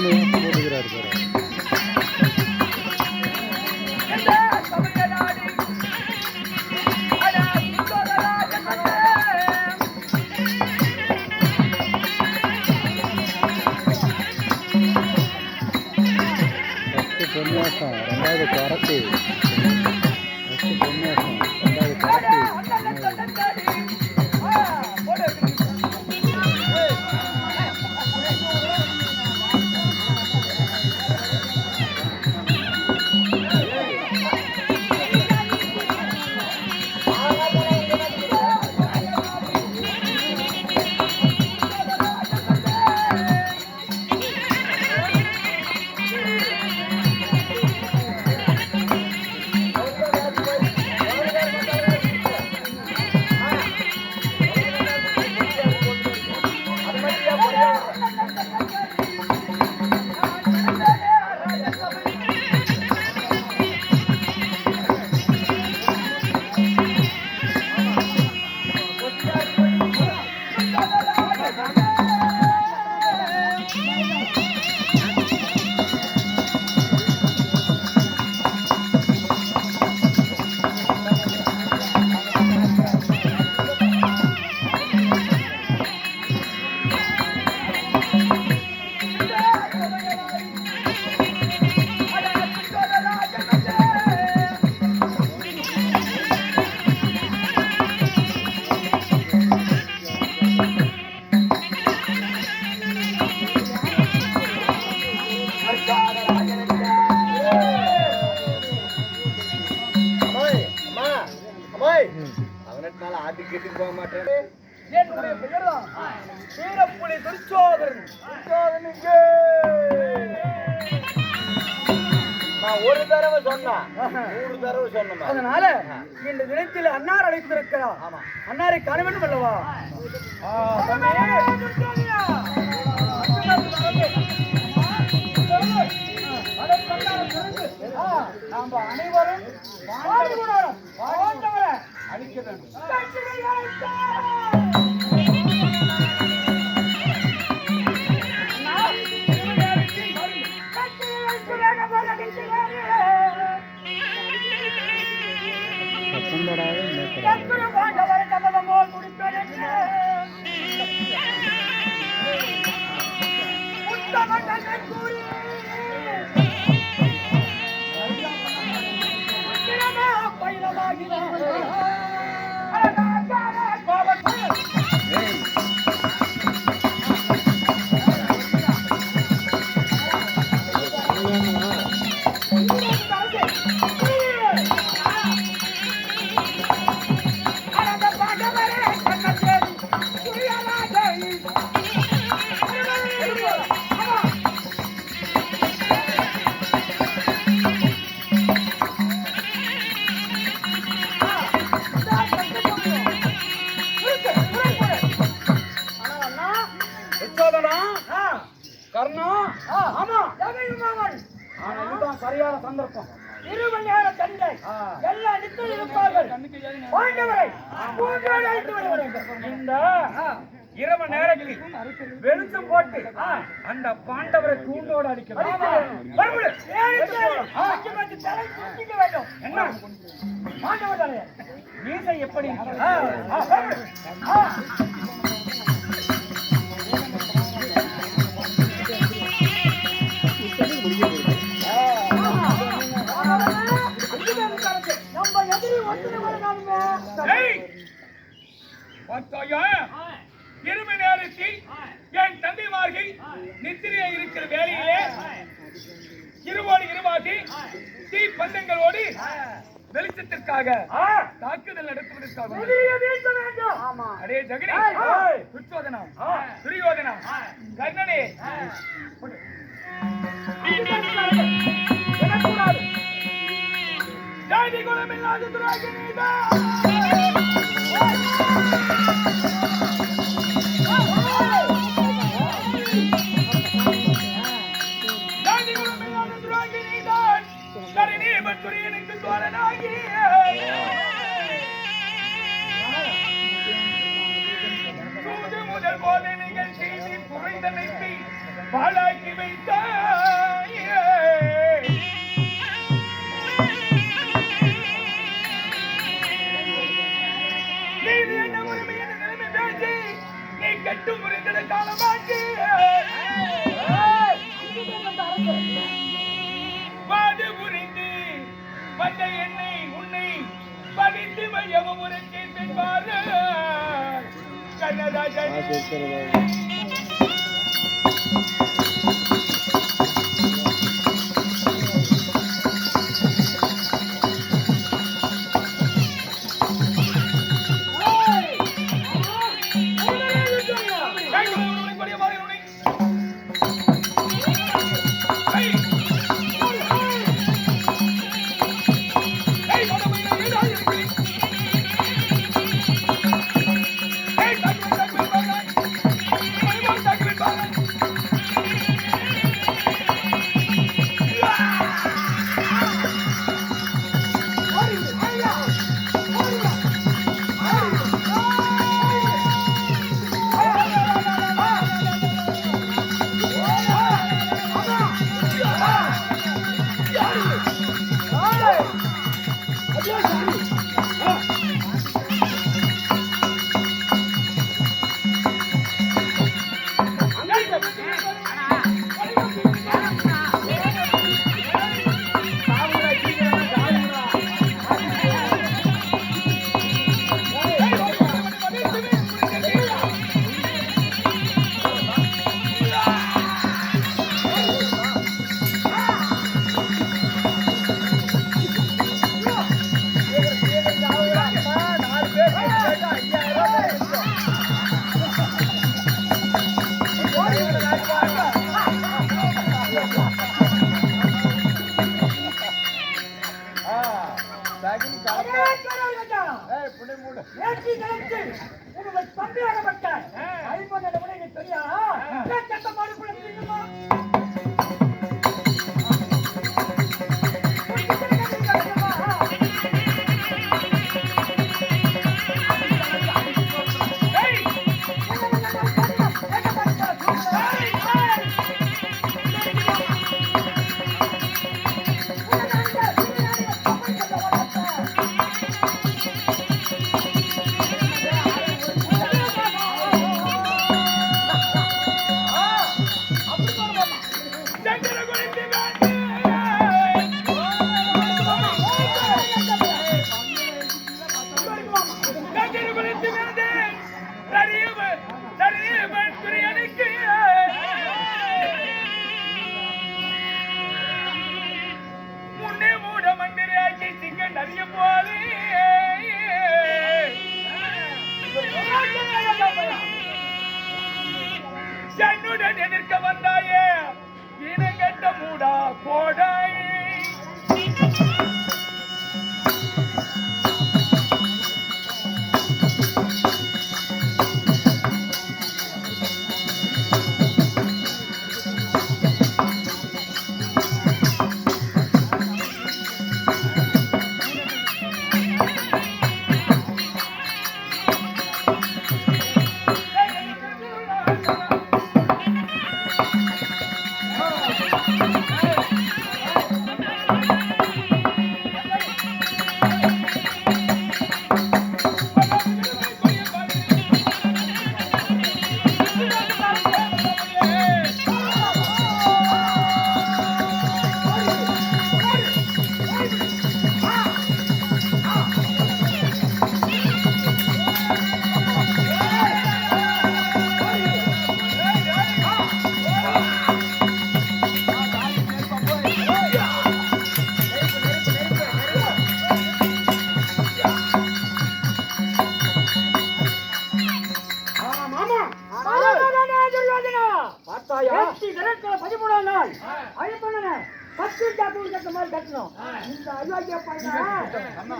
மூணு வருஷம் போட்டுக்கிறாரு பாரு. ஃபஸ்ட்டு பொன்னியாசம் ரெண்டாவது கரட்டு ஒரு தடவை சொன்னா. நூறு தடவை சொன்னேன் அதனால இந்த தினத்தில் அன்னார் அழைத்திருக்கிறார். ஆமா. அன்னாரை காண வேண்டும் அல்லவா நாம அனைவரும் அழிக்க வேண்டும். கர்ணா சரியான சந்தர்ப்பம். இருமணியான தந்தை எல்லா நித்தம் இருப்பார்கள். பாண்டவரை அழைத்து வேண்டும் இந்த இரவு நேரத்தில் வெளிச்சம் போட்டு அந்த பாண்டவரை தூண்டோடு அடிக்கணும். மறுபடி என்ன? பாண்டவர் மீசை எப்படி? இரவு நேரத்தில் என் தந்தைமார்கள் நித்திரையா இருக்கிற வேலையிலே இருவோடு இருவாகி தீ பந்தங்களோடு வெளிச்சத்திற்காக தாக்குதல் நடத்துவதற்காக அடே ஜெகனே! துச்சோதனா துரியோதனா கர்ணனே. ஜாதி குலமில்லாத துராகினீதா ஜாதி குலமில்லாத தோழனாகி முதல் போதை செய்து குறைந்த நெப்பி பாழாக்கி வைத்தார் நீ கட்டு முறைந்த காலமாக்கி வாது புரிந்து வந்த என்னை உன்னை படித்து மையவும் ஒரு கேட்பாரு கண்ணதாஜன் இருக்கிறதா நேற்று நினைத்து உனது தம்பியாகப்பட்ட ஐம்பது நிமிடம் தெரியா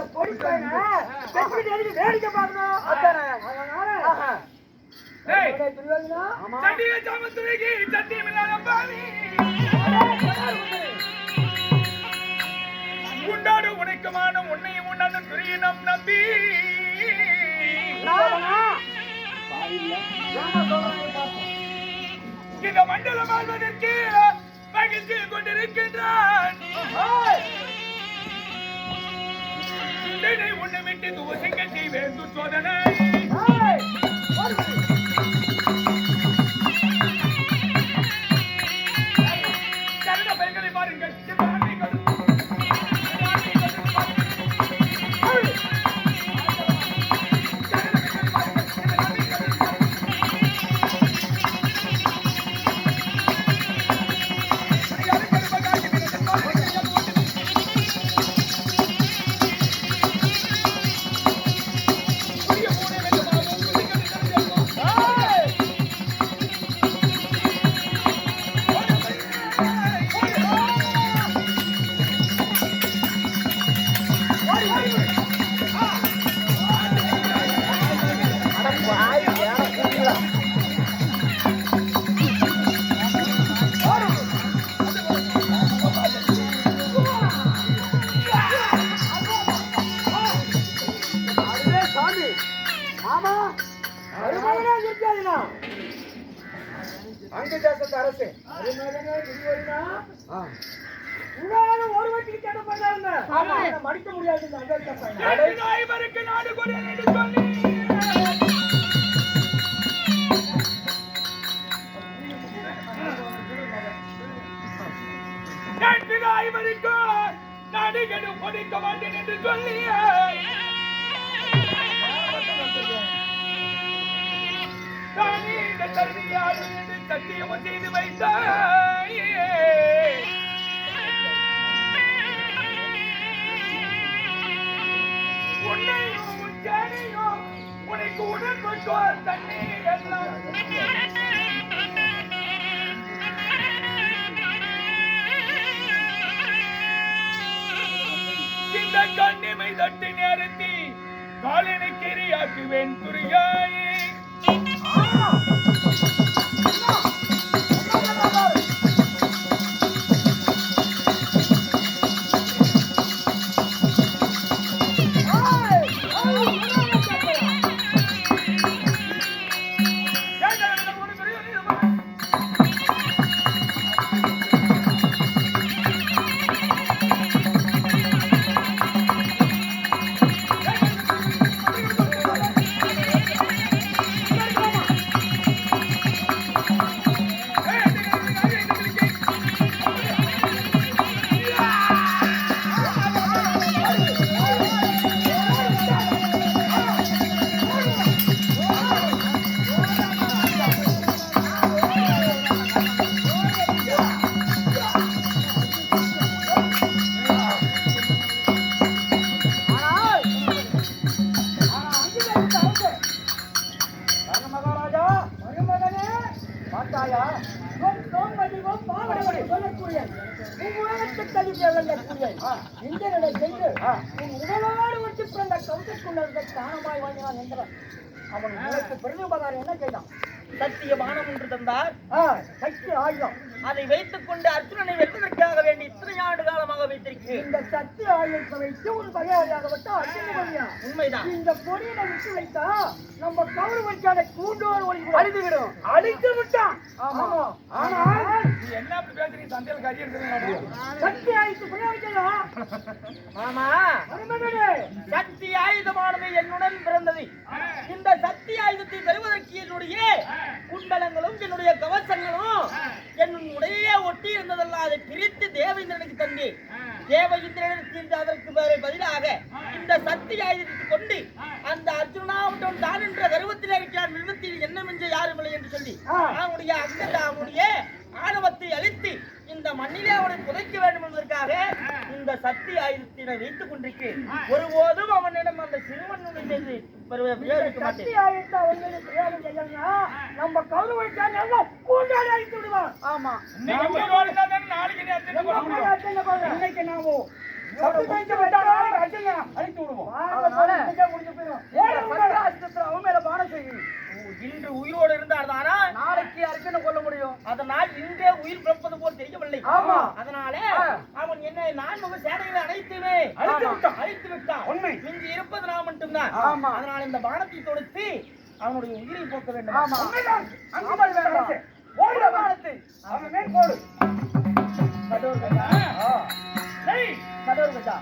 இந்த பொடி பையனை கட்டிட்டு எதுக்கு வேடிக்கை பார்க்கணும். அதனால ஏய், துரியோதனா சண்டிகை சாமத்துறைக்கு சத்தியமில்லாத பாவி. உண்டாடு உனக்குமான உன்னையும் உண்ணாத துரியனம் நம்பி. இந்த மண்டலம் ஆள்வதற்கு மகிழ்ச்சி கொண்டிருக்கின்றான். சிந்தனை உன்னை விட்டு துவசங்கள் செய்வேன் துச்சோதனை தேசத்து அரசே மருமகனே இருவருனா உங்களால ஒரு வட்டிக்கு கேட்ட பண்ணாருங்க ஆமா. மடிக்க முடியாது இந்த அமெரிக்கா பையன். எனக்கு நாய்வருக்கு நாடு கொடு என்று சொல்லி எனக்கு நாய்வருக்கு நாடுகளும் கொடுக்க மாட்டேன் என்று சொல்லி என்று செய்து வைத்தாய் உன்னையும் உன் ஜானையும் உனக்கு உடன் கொண்டோர் எல்லாம். இந்த கண்ணிமை தட்டி நேரத்தி காலினை கிரியாக்குவேன் துரியாயே உண்மைதான். இந்த பொடியை விட்டு வைத்தா நம்ம கௌரவச்சான கூண்டோர் ஒளி அழித்து விடும். அழித்து விட்டான். ஆமா. ஆனால் நீ என்ன பேசுறீங்க சந்தையில் கறி எடுக்கிறீங்க சக்தி ஆயுத்து பிரயோகிக்கலாம் ஆமா. சக்தி ஆயுதமானது என்னுடன் பிறந்தது. இந்த சக்தி ஆயுதத்தை பெறுவதற்கு என்னுடைய குண்டலங்களும் என்னுடைய கவசங்களும் ஒட்டி இருந்ததெல்லாம் அதை பிரித்து தேவேந்திரனுக்கு தந்து தேவேந்திரனுக்கு அதற்கு பதிலாக இந்த சக்தி ஆயுதத்தை கொண்டு அந்த அர்ஜுனாவுடன் தான் என்ற கருவத்தில் இருக்கிறான் வில்வத்தில் என்ன மிஞ்ச யாரும் இல்லை என்று சொல்லி. அவனுடைய அந்த அவனுடைய ஆணவத்தை அழித்து இந்த மண்ணிலே அவனை புதைக்க வேண்டும் என்பதற்காக இந்த சக்தி ஆயுதத்தினை வைத்துக் கொண்டிருக்கிறேன் ஒருபோதும் அவனிடம் அந்த சிறுவனுடைய பிரயோகிக்க சக்தி ஆயுதத்தை பிரயோகம் செய்யலன்னா நம்ம கௌரவச்சான் எல்லாம் கூண்டாடி அழித்து விடுவான் ஆமா. இன்னைக்கு நாம அழித்து விடுவோம். அவன் மேல பானம் செய்யும். இன்று உயிரோடு இருந்தார் தானா நாளைக்கு அர்ஜுன கொல்ல முடியும். அதனால் இன்றே உயிர் பிறப்பது போல் தெரியவில்லை. ஆமா. அதனால. அவன் என்னை நான் முக சேனைகளை அழைத்துமே அழித்து விட்டான். அழித்து விட்டான். உண்மை. மிஞ்சி இருப்பது நான் மட்டும்தான். ஆமா. அதனால் இந்த பானத்தை தொடுத்து அவனுடைய உயிரை போக்க வேண்டும். ஆமா. உண்மைதான். அங்கே வேண்டாம் ஓடு வானத்தை அவன் மேல் போடு. கடோர் கஜா கடோர் கஜா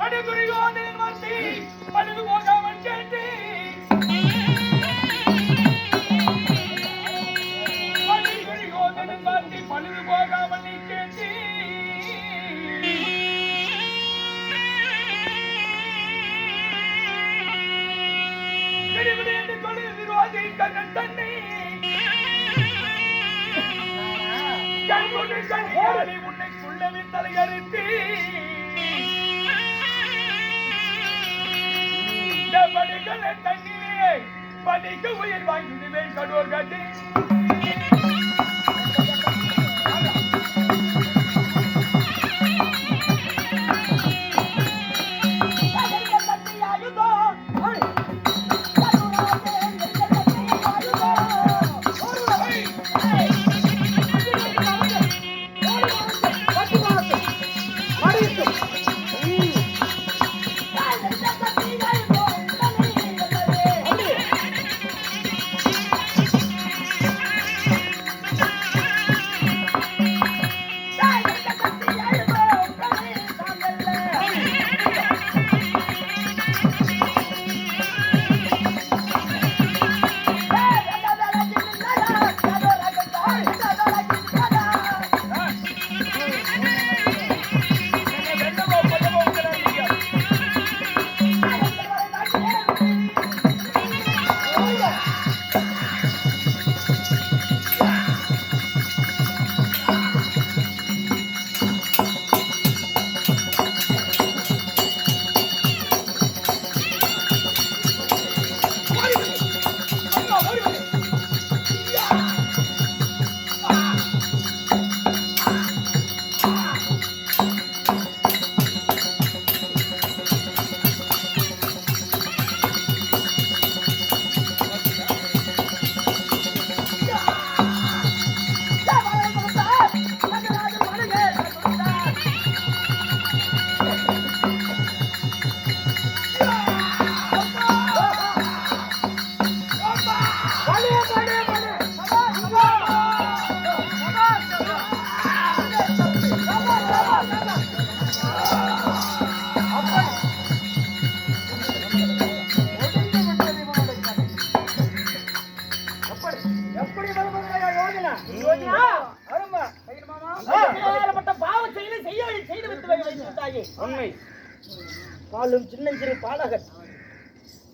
பாலும் சின்னஞ்சிறு பாலகன்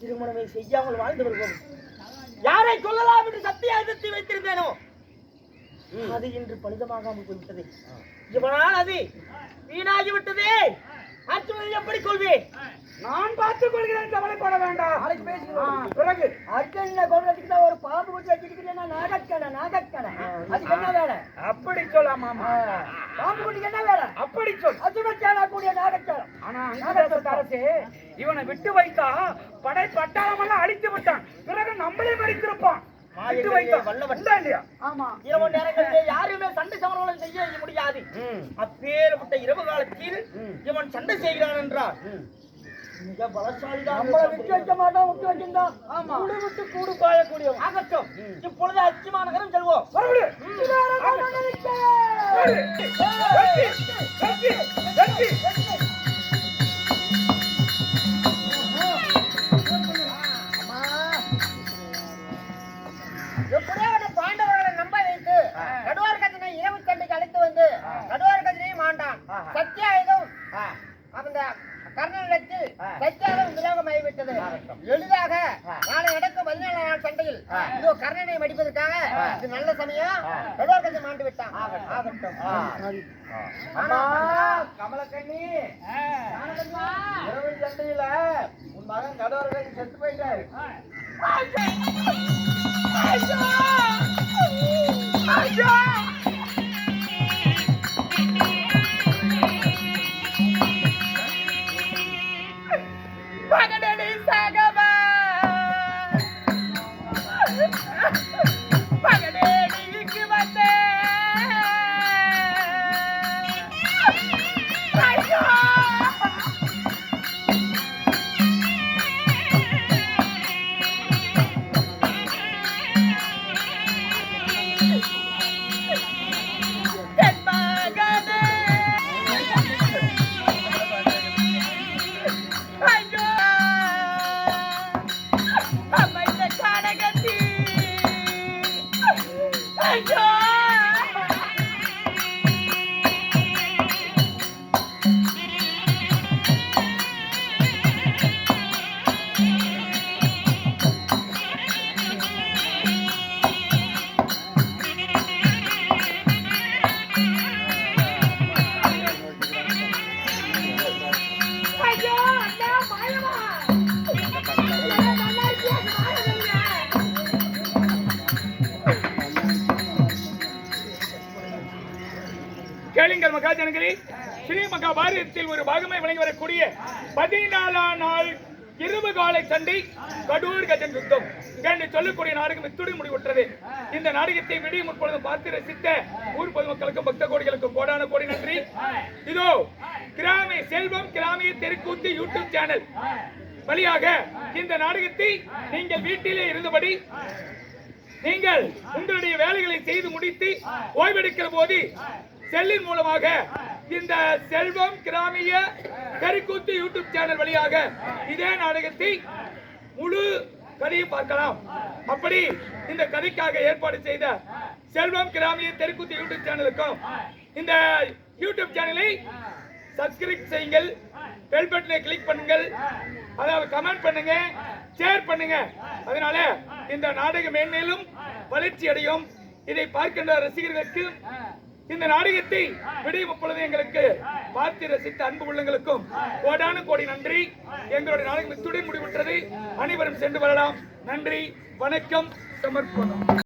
திருமணமே செய்யாமல் வாழ்ந்து வருவோம் யாரை கொல்லலாம் என்று சத்திய எதிர்த்து வைத்திருந்தேனோ? அது இன்று பலிதமாகாமல் போய்விட்டது. இவனால் அது வீணாகி விட்டதே அர்ஜுனனை எப்படி கொள்வேன் நான் பார்த்துக் கொள்கிறேன் கவலைப்பட வேண்டாம். நாளைக்கு பேசுகிறோம் பிறகு. அர்ஜுன கொள்றதுக்கு தான் ஒரு பாம்பு குச்சி வச்சுக்கிட்டு நாகக்கணை நாகக்கணை அதுக்கு என்ன வேலை? அப்படி சொல்லலாம் மாமா. பாம்பு குட்டிக்கு என்ன வேலை? அப்படி சொல். அர்ஜுன சேனா கூடிய நாகக்கணை ஆனா அங்கதேசத்து அரசே இவனை விட்டு வைத்தா படை பட்டாளமெல்லாம் அழித்து விட்டான். பிறகு நம்மளே மறித்திருப்பான். விட்டு வைத்தா வல்லவன். இல்லையா? ஆமா. இரவு நேரங்களிலே யாருமே சண்டை சமரங்களும் செய்ய முடியாது. அப்பேற்பட்ட இரவு காலத்தில் இவன் சண்டை செய்கிறான் என்றார் மிக பலசாலிதான் நம்மள விட்டு வைக்க மாட்டோம் விட்டு வச்சிருந்தோம் ஆமா. கூடு விட்டு கூடு பாயக்கூடியவன் ஆகட்டும். இப்பொழுது அச்சிமா நகரம் செல்வோம். வெற்றி வெற்றி கர்ணனிடத்தில் சத்தியாயுதம் விலகமாகிவிட்டது. எளிதாக நாளை நடக்கும் பதினேழு நாள் சண்டையில் இதோ கர்ணனை மடிப்பதற்காக இது நல்ல சமயம். நடுவார் கஜன் மாண்டு விட்டான். ஆகட்டும். அம்மா கமலக்கண்ணி. இரவு சண்டையில உன் மகன் கடவுள் செத்து போயிட்டாரு. மகனடி மகாஜனகிரி ஸ்ரீ மகாபாரதத்தில் ஒரு பாகமை வழங்கி வரக்கூடிய பதினாலாம் நாள் இரவு காலை சண்டை கடூர் கஜன் யுத்தம். என்று சொல்லக்கூடிய நாடகம் இத்துடன் முடிவுற்றது. இந்த நாடகத்தை விடிய முற்பொழுது பார்த்து ரசித்த ஊர் பொதுமக்களுக்கும் பக்த கோடிகளுக்கும் கோடான கோடி நன்றி. இதோ கிராமிய செல்வம் கிராமிய தெருக்கூத்து யூடியூப் சேனல் வழியாக இந்த நாடகத்தை நீங்கள் வீட்டிலே இருந்தபடி நீங்கள் உங்களுடைய வேலைகளை செய்து முடித்து ஓய்வெடுக்கிற போது செல்லின் மூலமாக இந்த செல்வம் கிராமிய கரிக்கூத்து யூடியூப் சேனல் வழியாக இதே நாடகத்தை முழு கதையும் பார்க்கலாம். அப்படி இந்த கதைக்காக ஏற்பாடு செய்த செல்வம் கிராமிய தெருக்கூத்து யூடியூப் சேனலுக்கும் இந்த யூடியூப் சேனலை சப்ஸ்கிரைப் செய்யுங்கள். பெல் பட்டனை கிளிக் பண்ணுங்கள். அதாவது கமெண்ட் பண்ணுங்க. ஷேர் பண்ணுங்க. அதனால இந்த நாடகம் மேன்மேலும் வளர்ச்சி அடையும் இதை பார்க்கின்ற ரசிகர்களுக்கு இந்த நாடகத்தை விடியும் பொழுது எங்களுக்கு பார்த்து ரசித்த அன்பு உள்ளங்களுக்கும் கோடானு கோடி நன்றி. எங்களுடைய நாடகம் இத்துடன் முடிவுற்றது. அனைவரும் சென்று வரலாம். நன்றி வணக்கம் சமர்ப்பணம்.